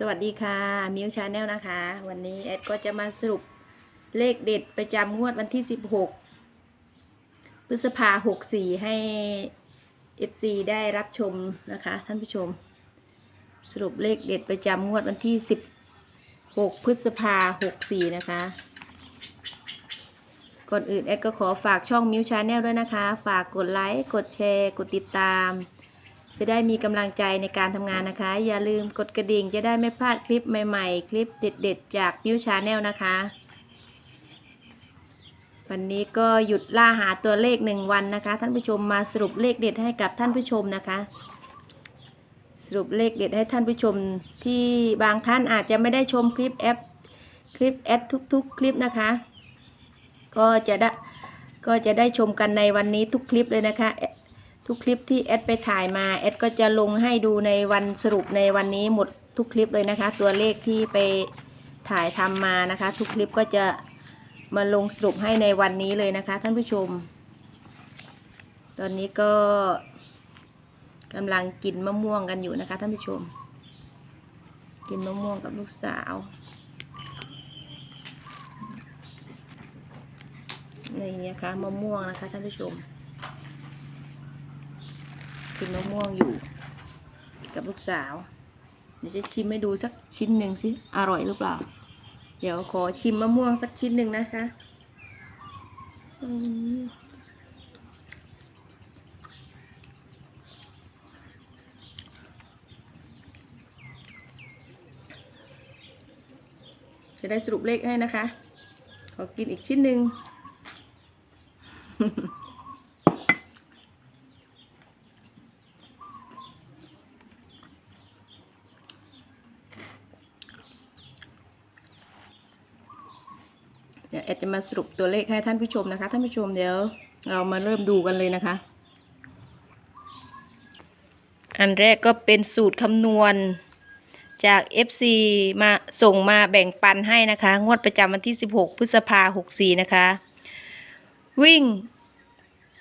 สวัสดีค่ะมิวชาแนลนะคะ วันนี้แอดก็จะมาสรุปเลขเด็ดประจำงวดวันที่ 16 พฤษภา64ให้ FC ได้รับชมนะคะ ท่านผู้ชม สรุปเลขเด็ดประจำงวดวันที่ 16 พฤษภา64นะคะ ก่อนอื่นแอดก็ขอฝากช่องมิวชาแนลด้วยนะคะ ฝากกดไลค์ กดแชร์ กดติดตาม จะได้มีกำลังใจในการทำงานนะคะ อย่าลืมกดกระดิ่งจะได้ไม่พลาดคลิปใหม่ๆ คลิปเด็ดๆ จากมิวชาแนลนะคะ วันนี้ก็หยุดล่าหาตัวเลขหนึ่งวันนะคะ ท่านผู้ชมมาสรุปเลขเด็ดให้กับท่านผู้ชมนะคะ สรุปเลขเด็ดให้ท่านผู้ชมที่บางท่านอาจจะไม่ได้ชมคลิปแอปคลิปแอดทุกๆ คลิปนะคะ ก็จะได้ก็จะได้ชมกันในวันนี้ทุกคลิปเลยนะคะ ทุกคลิปที่แอดไปถ่ายมาแอดก็จะลงให้ดูในวันสรุปในวันนี้หมดทุกคลิปเลยนะคะ ตัวเลขที่ไปถ่ายทำมานะคะ ทุกคลิปก็จะมาลงสรุปให้ในวันนี้เลยนะคะ ท่านผู้ชม ตอนนี้ก็กำลังกินมะม่วงกันอยู่นะคะ ท่านผู้ชม กินมะม่วงกับลูกสาวนี่นะคะมะม่วงนะคะท่านผู้ชม กินมะม่วงอยู่ กับลูกสาว เดี๋ยวจะชิมให้ดูสักชิ้นหนึ่งสิ อร่อยหรือเปล่า เดี๋ยวขอชิมมะม่วงสักชิ้นหนึ่งนะคะจะได้สรุปเลขให้นะคะ ขอกินอีกชิ้นหนึ่ง ดี๋ยวแอดจะมาสรุปตัวเลขให้ท่านผู้ชมนะคะ ท่านผู้ชมเดี๋ยวเรามาเริ่มดูกันเลยนะคะ อันแรกก็เป็นสูตรคำนวณจาก FC มาส่งมาแบ่งปันให้นะคะ งวดประจำวันที่ 16 พฤษภา64 นะคะ วิ่ง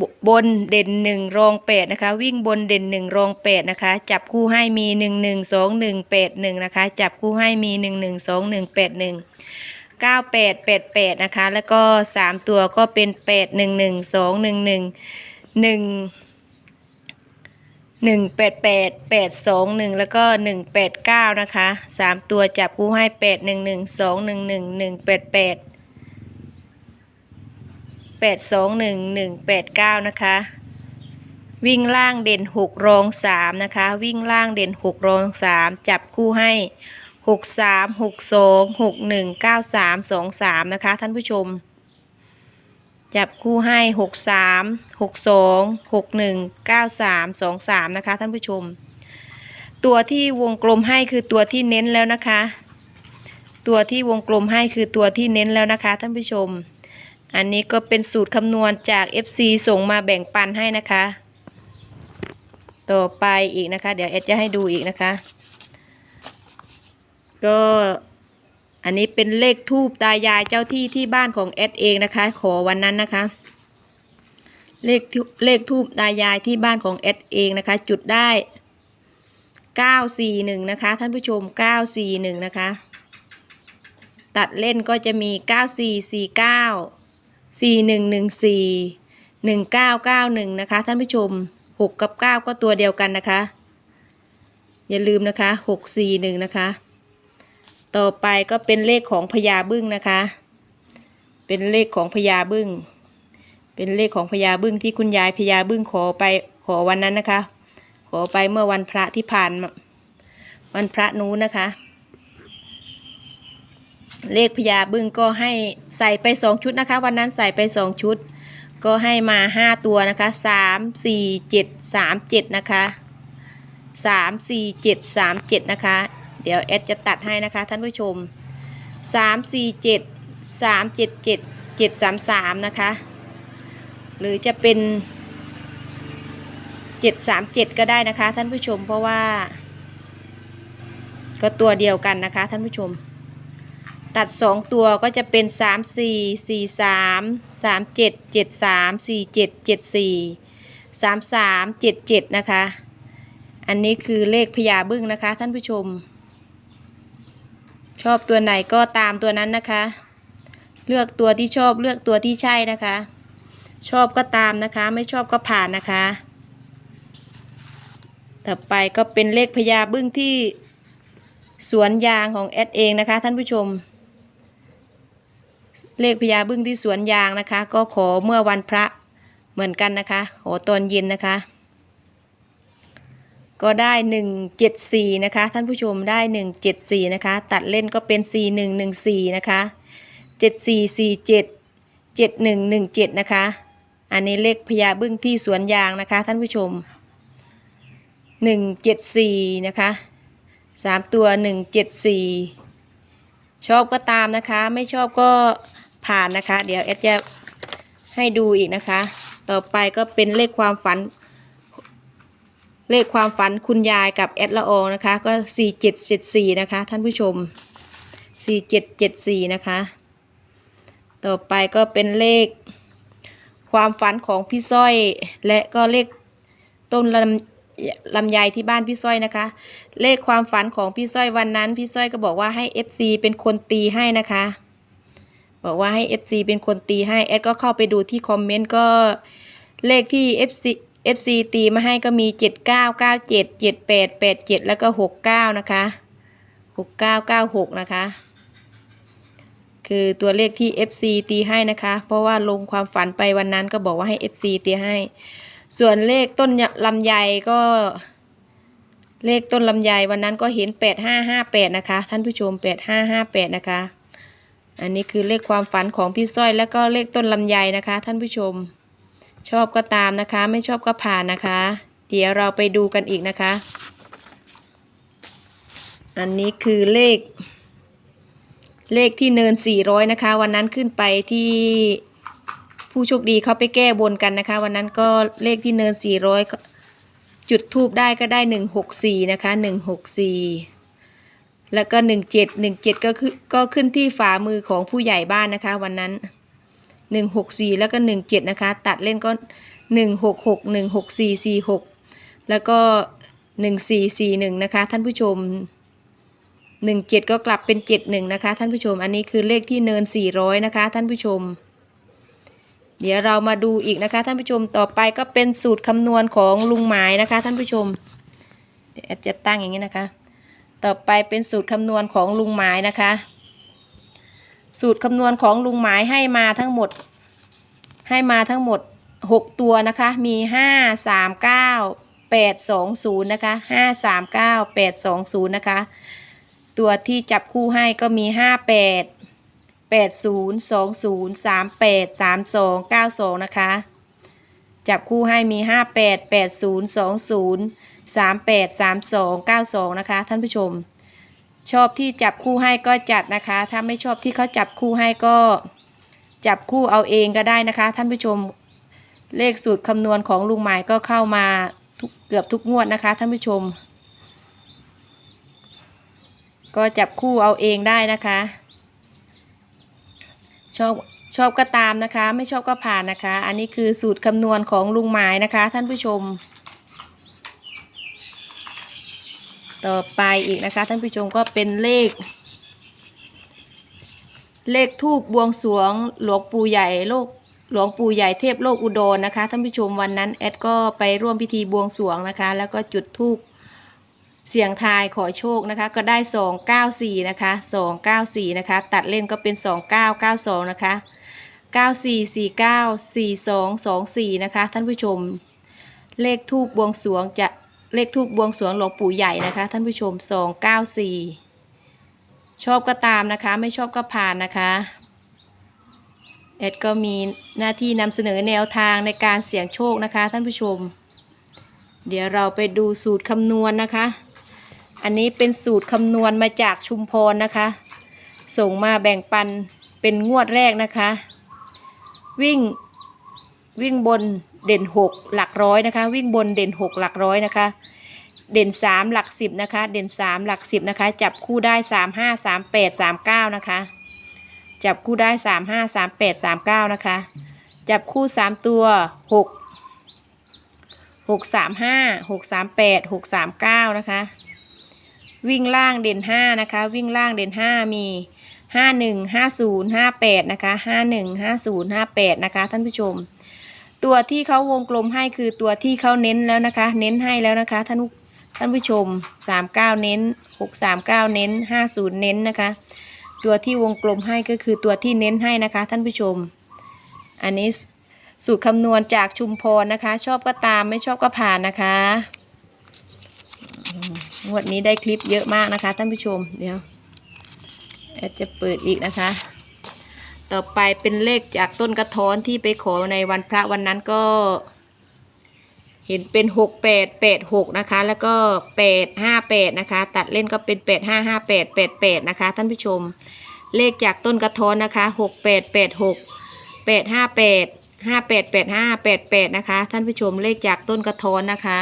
บบนเด่นหนึ่งรองแปดนะคะ วิ่งบนเด่นหนึ่งรองแปดนะคะ จับคู่ให้มีหนึ่งหนึ่งสองหนึ่งแปดหนึ่งนะคะ จับคู่ให้มีหนึ่งหนึ่งสองหนึ่งแปดหนึ่ง เก้าแปดแปดแปดนะคะ แล้วก็สามตัวก็เป็นแปดหนึ่งหนึ่งสองหนึ่งหนึ่งหนึ่งหนึ่งแปดแปดแปดสองหนึ่งแล้วก็หนึ่งแปดเก้านะคะสามตัวจับคู่ให้แปดหนึ่งหนึ่งสองหนึ่งหนึ่งหนึ่งแปดแปดแปดสองหนึ่งหนึ่งแปดเก้านะคะ วิ่งล่างเด่นหกรองสามนะคะ วิ่งล่างเด่นหกรองสามจับคู่ให้ หกสามหกสองหกหนึ่งเก้าสามสองสามนะคะ ท่านผู้ชม จับคู่ให้หกสามหกสองหกหนึ่งเก้าสามสองสามนะคะ ท่านผู้ชม ตัวที่วงกลมให้คือตัวที่เน้นแล้วนะคะ ตัวที่วงกลมให้คือตัวที่เน้นแล้วนะคะ ท่านผู้ชม อันนี้ก็เป็นสูตรคำนวณจาก FC ส่งมาแบ่งปันให้นะคะ ต่อไปอีกนะคะ เดี๋ยวเอดจะให้ดูอีกนะคะ ก็อันนี้เป็นเลขทูบตายายเจ้าที่ที่บ้านของเอดเองนะคะ ขอวันนั้นนะคะ เลขเลขทูบตายายที่บ้านของเอดเองนะคะ จุดได้ 941 นะคะ ท่านผู้ชม 941 นะคะ ตัดเล่นก็จะมี 9449สี่หนึ่งหนึ่งสี่หนึ่งเก้าเก้าหนึ่งนะคะ ท่านผู้ชมหกกับเก้าก็ตัวเดียวกันนะคะ อย่าลืมนะคะหกสี่หนึ่งนะคะ ต่อไปก็เป็นเลขของพญาบึ้งนะคะ เป็นเลขของพญาบึ้ง เป็นเลขของพญาบึ้งที่คุณยายพญาบึ้งขอไปขอวันนั้นนะคะ ขอไปเมื่อวันพระที่ผ่านวันพระนู้นนะคะ เลขพญาบึ้งก็ให้ใส่ไปสองชุดนะคะ วันนั้นใส่ไปสองชุด ก็ให้มาห้าตัวนะคะสามสี่เจ็ดสามเจ็ดนะคะสามสี่เจ็ดสามเจ็ดนะคะ เดี๋ยวแอดจะตัดให้นะคะท่านผู้ชมสามสี่เจ็ดสามเจ็ดเจ็ดเจ็ดสามสามนะคะ หรือจะเป็นเจ็ดสามเจ็ดก็ได้นะคะท่านผู้ชมเพราะว่า ก็ตัวเดียวกันนะคะท่านผู้ชม ตัดสองตัวก็จะเป็นสามสี่สี่สามสามเจ็ดเจ็ดสามสี่เจ็ดเจ็ดสี่สามสามเจ็ดเจ็ดนะคะ อันนี้คือเลขพญาบึ้งนะคะท่านผู้ชม ชอบตัวไหนก็ตามตัวนั้นนะคะ เลือกตัวที่ชอบเลือกตัวที่ใช่นะคะ ชอบก็ตามนะคะ ไม่ชอบก็ผ่านนะคะ ต่อไปก็เป็นเลขพญาบึ้งที่สวนยางของแอดเองนะคะท่านผู้ชม เลขพญาบึ้งที่สวนยางนะคะ ก็ขอเมื่อวันพระเหมือนกันนะคะขอตอนเย็นนะคะ ก็ได้หนึ่งเจ็ดสี่นะคะ ท่านผู้ชมได้หนึ่งเจ็ดสี่นะคะ ตัดเล่นก็เป็นสี่หนึ่งหนึ่งสี่นะคะเจ็ดสี่สี่เจ็ดเจ็ดหนึ่งหนึ่งเจ็ดนะคะ อันนี้เลขพญาบึ้งที่สวนยางนะคะ ท่านผู้ชมหนึ่งเจ็ดสี่นะคะสามตัวหนึ่งเจ็ดสี่ชอบก็ตามนะคะ ไม่ชอบก็ผ่านนะคะ เดี๋ยวแอดจะให้ดูอีกนะคะ ต่อไปก็เป็นเลขความฝัน เลขความฝันคุณยายกับแอดละอองนะคะ ก็สี่เจ็ดเจ็ดสี่นะคะ ท่านผู้ชมสี่เจ็ดเจ็ดสี่นะคะ ต่อไปก็เป็นเลขความฝันของพี่สร้อย และก็เลขต้นลำลำไยที่บ้านพี่สร้อยนะคะ เลขความฝันของพี่สร้อยวันนั้น พี่สร้อยก็บอกว่าให้ FC เป็นคนตีให้นะคะ บอกว่าให้ FC เป็นคนตีให้แอดก็เข้าไปดูที่คอมเมนต์ก็เลขที่ FC FC ตีมาให้ก็มี 79 97 78 87 แล้วก็ 69 นะคะ 6996 นะคะ คือตัวเลขที่ FC ตีให้นะคะ เพราะว่าลงความฝันไปวันนั้นก็บอกว่าให้ FC ตีให้ ส่วนเลขต้นลำไยก็ เลขต้นลำไยวันนั้นก็เห็น 8558 นะคะ ท่านผู้ชม 8558 นะคะ อันนี้คือเลขความฝันของพี่สร้อยแล้วก็เลขต้นลำไยนะคะ ท่านผู้ชม ชอบก็ตามนะคะ ไม่ชอบก็ผ่านนะคะ เดี๋ยวเราไปดูกันอีกนะคะ อันนี้คือเลข เลขที่เนิน 400 นะคะ วันนั้นขึ้นไปที่ผู้โชคดีเขาไปแก้บนกันนะคะ วันนั้นก็เลขที่เนิน 400 จุดทูบได้ก็ได้ 164 นะคะ 164แล้วก็ 17 17 ก็คือก็ขึ้นที่ฝ่ามือของผู้ใหญ่บ้านนะคะ วันนั้น 164 แล้วก็ 17 นะคะ ตัดเล่นก็ 166 164 46 แล้วก็ 1441 นะคะ ท่านผู้ชม 17 ก็กลับเป็น 71 นะคะ ท่านผู้ชม อันนี้คือเลขที่เนิน 400 นะคะ ท่านผู้ชม เดี๋ยวเรามาดูอีกนะคะ ท่านผู้ชม ต่อไปก็เป็นสูตรคำนวณของลุงหมายนะคะ ท่านผู้ชมเดี๋ยวจะตั้งอย่างนี้นะคะ ต่อไปเป็นสูตรคำนวณของลุงหมายนะคะ สูตรคำนวณของลุงหมายให้มาทั้งหมด ให้มาทั้งหมด 6 ตัวนะคะ มี 5 3 9 8 2 0นะคะ5 3 9 8 2 0นะคะ ตัวที่จับคู่ให้ก็มี 5 8 8 0 2 0 3 8 3 2 9 2นะคะจับคู่ให้มี 5 8 8 0 2 0 3 8 3 2 9 2 นะคะ ท่านผู้ชม ชอบที่จับคู่ให้ก็จัดนะคะ ถ้าไม่ชอบที่เขาจับคู่ให้ก็จับคู่เอาเองก็ได้นะคะ ท่านผู้ชมเลขสูตรคำนวณของลุงหมายก็เข้ามาเกือบทุกงวดนะคะ ท่านผู้ชม ก็จับคู่เอาเองได้นะคะ ชอบชอบก็ตามนะคะ ไม่ชอบก็ผ่านนะคะ อันนี้คือสูตรคำนวณของลุงหมายนะคะ ท่านผู้ชม ต่อไปอีกนะคะท่านผู้ชมก็เป็นเลข เลขทูบบวงสวงหลวงปู่ใหญ่โลกหลวงปู่ใหญ่เทพโลกอุดรนะคะท่านผู้ชมวันนั้นแอดก็ไปร่วมพิธีบวงสวงนะคะ แล้วก็จุดทูบเสียงทายขอโชคนะคะ ก็ได้สองเก้าสี่นะคะสองเก้าสี่นะคะ ตัดเล่นก็เป็นสองเก้าเก้าสองนะคะเก้าสี่สี่เก้าสี่สองสองสี่นะคะ ท่านผู้ชม เลขทูบบวงสวงจะ เลขทูบบวงสรวงหลวงปู่ใหญ่นะคะ ท่านผู้ชมสองเก้าสี่ชอบก็ตามนะคะ ไม่ชอบก็ผ่านนะคะเอ็ดก็มีหน้าที่นำเสนอแนวทางในการเสี่ยงโชคนะคะ ท่านผู้ชม เดี๋ยวเราไปดูสูตรคำนวณนะคะ อันนี้เป็นสูตรคำนวณมาจากชุมพรนะคะ ส่งมาแบ่งปันเป็นงวดแรกนะคะ วิ่งวิ่งบน เด่น 6 หลักร้อยนะคะ วิ่งบนเด่น 6 หลักร้อยนะคะ เด่น 3 หลัก 10 นะคะ เด่น 3 หลัก 10 นะคะ จับคู่ได้ 3 5 3 8 3 9 นะคะ จับคู่ได้ 3 5 3 8 3 9 นะคะ จับคู่ 3 ตัว 6 6 3 5 6 3 8 6 3 9 นะคะ วิ่งล่างเด่นห้านะคะ วิ่งล่างเด่นห้ามีห้าหนึ่งห้าศูนย์ห้าแปดนะคะห้าหนึ่งห้าศูนย์ห้าแปดนะคะท่านผู้ชม ตัวที่เขาวงกลมให้คือตัวที่เขาเน้นแล้วนะคะ เน้นให้แล้วนะคะท่านผู้ท่านผู้ชมสามเก้าเน้นหกสามเก้าเน้นห้าศูนย์เน้นนะคะ ตัวที่วงกลมให้ก็คือตัวที่เน้นให้นะคะ ท่านผู้ชม อันนี้สูตรคำนวณจากชุมพรนะคะ ชอบก็ตามไม่ชอบก็ผ่านนะคะงวดนี้ได้คลิปเยอะมากนะคะ ท่านผู้ชมเดี๋ยวแอดจะเปิดอีกนะคะ ต่อไปเป็นเลขจากต้นกระท้อนที่ไปขอในวันพระวันนั้นก็ เห็นเป็นหกแปดแปดหกนะคะ แล้วก็แปดห้าแปดนะคะ ตัดเล่นก็เป็นแปดห้าห้าแปดแปดแปดนะคะ ท่านผู้ชม เลขจากต้นกระท้อนนะคะหกแปดแปดหกแปดห้าแปดห้าแปดแปดห้าแปดแปดนะคะ ท่านผู้ชมเลขจากต้นกระท้อนนะคะ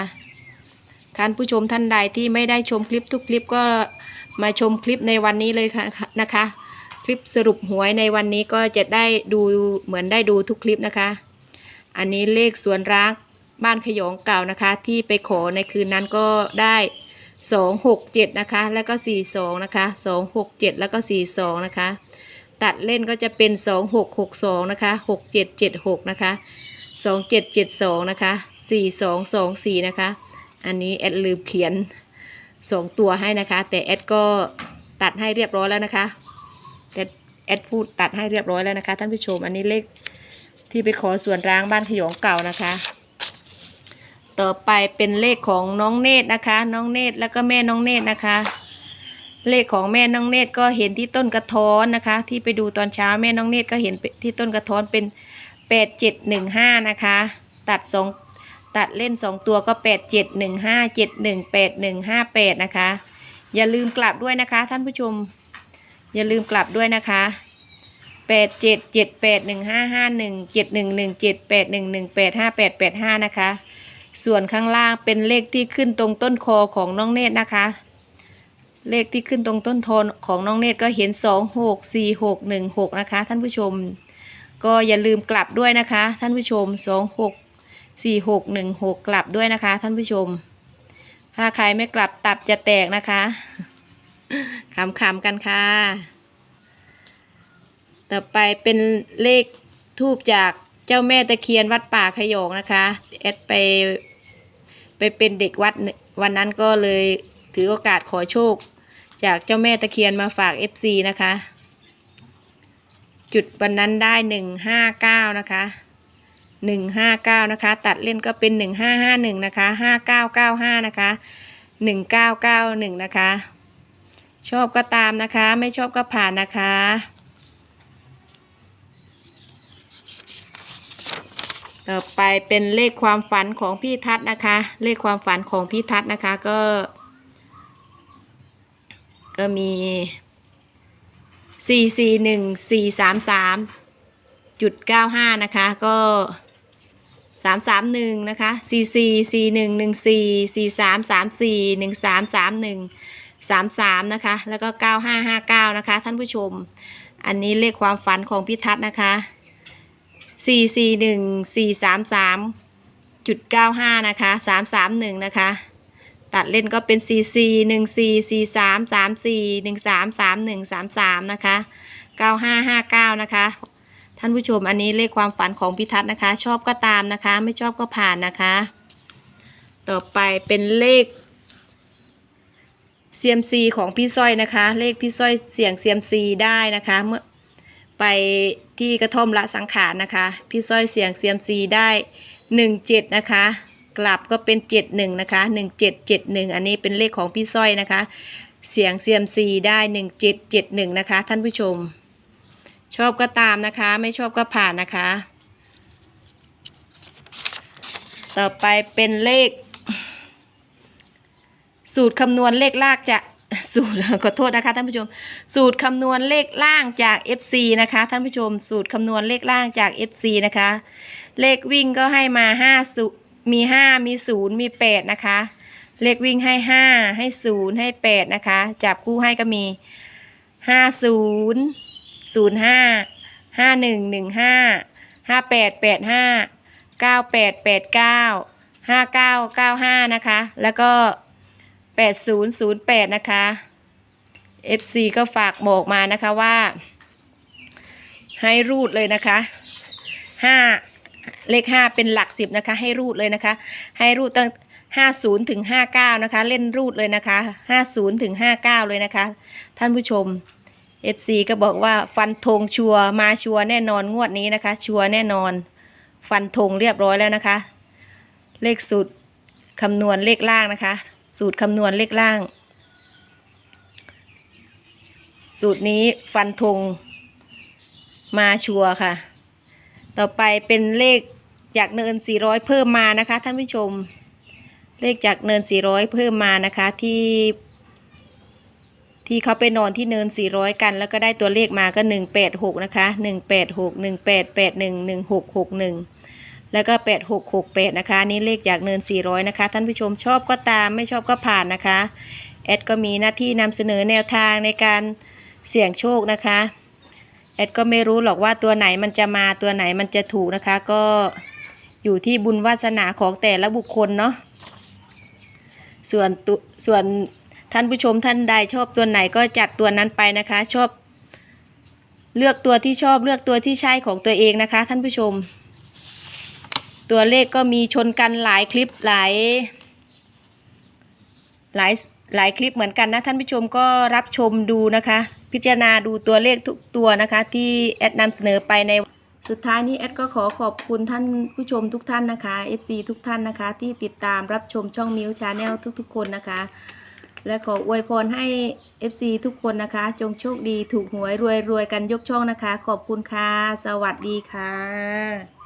ท่านผู้ชมท่านใดที่ไม่ได้ชมคลิปทุกคลิปก็มาชมคลิปในวันนี้เลยค่ะนะคะ คลิปสรุปหวยในวันนี้ก็จะได้ดูเหมือนได้ดูทุกคลิปนะคะ อันนี้เลขสวนรักบ้านขยงเก่านะคะ ที่ไปขอในคืนนั้นก็ได้สองหกเจ็ดนะคะ แล้วก็สี่สองนะคะสองหกเจ็ดแล้วก็สี่สองนะคะ ตัดเล่นก็จะเป็นสองหกหกสองนะคะหกเจ็ดเจ็ดหกนะคะสองเจ็ดเจ็ดสองนะคะสี่สองสองสี่นะคะ อันนี้แอดลืมเขียนสองตัวให้นะคะ แต่แอดก็ตัดให้เรียบร้อยแล้วนะคะ แต่แอดพูดตัดให้เรียบร้อยแล้วนะคะท่านผู้ชมอันนี้เลขที่ไปขอส่วนร้างบ้านขยงเก่านะคะ ต่อไปเป็นเลขของน้องเนตรนะคะ น้องเนตรแล้วก็แม่น้องเนตรนะคะ เลขของแม่น้องเนตรก็เห็นที่ต้นกระท้อนนะคะ ที่ไปดูตอนเช้าแม่น้องเนตรก็เห็นที่ต้นกระท้อนเป็นแปดเจ็ดหนึ่งห้านะคะ ตัดสองตัดเล่นสองตัวก็แปดเจ็ดหนึ่งห้าเจ็ดหนึ่งแปดหนึ่งห้าแปดนะคะ อย่าลืมกลับด้วยนะคะท่านผู้ชม อย่าลืมกลับด้วยนะคะแปดเจ็ดเจ็ดแปดหนึ่งห้าห้าหนึ่งเจ็ดหนึ่งหนึ่งเจ็ดแปดหนึ่งหนึ่งแปดห้าแปดแปดห้านะคะ ส่วนข้างล่างเป็นเลขที่ขึ้นตรงต้นคอของน้องเนตรนะคะ เลขที่ขึ้นตรงต้นโทนของน้องเนตรก็เห็นสองหกสี่หกหนึ่งหกนะคะท่านผู้ชม ก็อย่าลืมกลับด้วยนะคะ ท่านผู้ชมสองหกสี่หกหนึ่งหกกลับด้วยนะคะ ท่านผู้ชม ถ้าใครไม่กลับตับจะแตกนะคะ ขำๆกันค่ะ ต่อไปเป็นเลขทูบจากเจ้าแม่ตะเคียนวัดป่าขยงนะคะแอดไป ไปเป็นเด็กวัดวันนั้นก็เลยถือโอกาสขอโชค จากเจ้าแม่ตะเคียนมาฝาก FC นะคะ จุดวันนั้นได้หนึ่งห้าเก้านะคะหนึ่งห้าเก้านะคะ ตัดเล่นก็เป็นหนึ่งห้าห้าหนึ่งนะคะห้าเก้าเก้าห้านะคะหนึ่งเก้าเก้าหนึ่งนะคะ ชอบก็ตามนะคะ ไม่ชอบก็ผ่านนะคะ ต่อไปเป็นเลขความฝันของพี่ทัศน์นะคะ เลขความฝันของพี่ทัศน์นะคะก็ ก็มีสี่สี่หนึ่งสี่สามสามจุดเก้าห้านะคะก็สามสามหนึ่งนะคะสี่สี่สี่หนึ่งหนึ่งสี่สี่สามสามสี่หนึ่งสามสามหนึ่ง สามสามนะคะ แล้วก็เก้าห้าห้าเก้านะคะ ท่านผู้ชม อันนี้เลขความฝันของพี่ทัศน์นะคะสี่สี่หนึ่งสี่สามสามจุดเก้าห้านะคะสามสามหนึ่งนะคะ ตัดเล่นก็เป็น 4 4 1 4 4 3 3 4 1 3 3 1 3 3 นะคะ 9559 นะคะ ท่านผู้ชมอันนี้เลขความฝันของพิทัศน์นะคะ ชอบก็ตามนะคะ ไม่ชอบก็ผ่านนะคะ ต่อไปเป็นเลข CMC ของพี่สร้อยนะคะ เลขพี่สร้อยเสี่ยง CMC ได้นะคะเมื่อไปที่กระท่อมละสังขารนะคะ พี่สร้อยเสียง CMC ได้17นะคะ กลับก็เป็น71นะคะ1771อันนี้เป็นเลขของพี่สร้อยนะคะ เสียง CMC ได้1771นะคะ ท่านผู้ชม ชอบก็ตามนะคะ ไม่ชอบก็ผ่านนะคะ ต่อไปเป็นเลข สูตรคำนวณเลขลากจากสูตรขอโทษนะคะท่านผู้ชม สูตรคำนวณเลขล่างจาก FC นะคะท่านผู้ชม สูตรคำนวณเลขล่างจาก FC นะคะ เลขวิ่งก็ให้มา5สุมี 5 มี 0 มี 8 นะคะ เลขวิ่งให้ 5 ให้ 0 ให้ 8 นะคะ จับคู่ให้ก็มี 50 05 51 15 58 85 98 89 59 95 นะคะ แล้วก็ 8008 นะคะ FC ก็ฝากบอกมานะคะว่า ให้รูดเลยนะคะ 5 เลข 5 เป็นหลัก 10 นะคะ ให้รูดเลยนะคะ ให้รูดตั้ง50ถึง59 นะคะ เล่นรูดเลยนะคะ 50ถึง59 เลยนะคะ ท่านผู้ชม FC ก็บอกว่าฟันธงชัวมาชัวแน่นอนงวดนี้นะคะ ชัวแน่นอน ฟันธงเรียบร้อยแล้วนะคะ เลขสูตรคำนวณเลขล่างนะคะ สูตรคำนวณเลขล่าง สูตรนี้ฟันธงมาชัวค่ะ ต่อไปเป็นเลขจากเนิน 400 เพิ่มมานะคะท่านผู้ชม เลขจากเนิน 400 เพิ่มมานะคะที่ ที่เขาไปนอนที่เนิน 400 กัน แล้วก็ได้ตัวเลขมาก็ 186 นะคะ 186 1881 1661 แล้วก็ 8668 นะคะนนี่เลขจากเนิน 400 นะคะ ท่านผู้ชมชอบก็ตามไม่ชอบก็ผ่านนะคะแอดก็มีหน้าที่นำเสนอแนวทางในการเสี่ยงโชคนะคะแอดก็ไม่รู้หรอกว่าตัวไหนมันจะมาตัวไหนมันจะถูกนะคะ ก็อยู่ที่บุญวาสนาของแต่ละบุคคลเนาะส่วนตุส่วนท่านผู้ชมท่านใดชอบตัวไหนก็จัดตัวนั้นไปนะคะ ชอบ เลือกตัวที่ชอบเลือกตัวที่ใช่ของตัวเองนะคะ ท่านผู้ชม ตัวเลขก็มีชนกันหลายคลิปหลายหลายหลายคลิปเหมือนกันนะท่านผู้ชมก็รับชมดูนะคะ พิจารณาดูตัวเลขทุกตัวนะคะ ที่แอดนำเสนอไปในสุดท้ายนี้แอดก็ขอขอบคุณท่านผู้ชมทุกท่านนะคะ FC ทุกท่านนะคะ ที่ติดตามรับชมช่องมิวชาแนลทุกๆ คนนะคะ และขออวยพรให้ FC ทุกคนนะคะ จงโชคดีถูกหวยรวยรวยกันยกช่องนะคะ ขอบคุณค่ะ สวัสดีค่ะ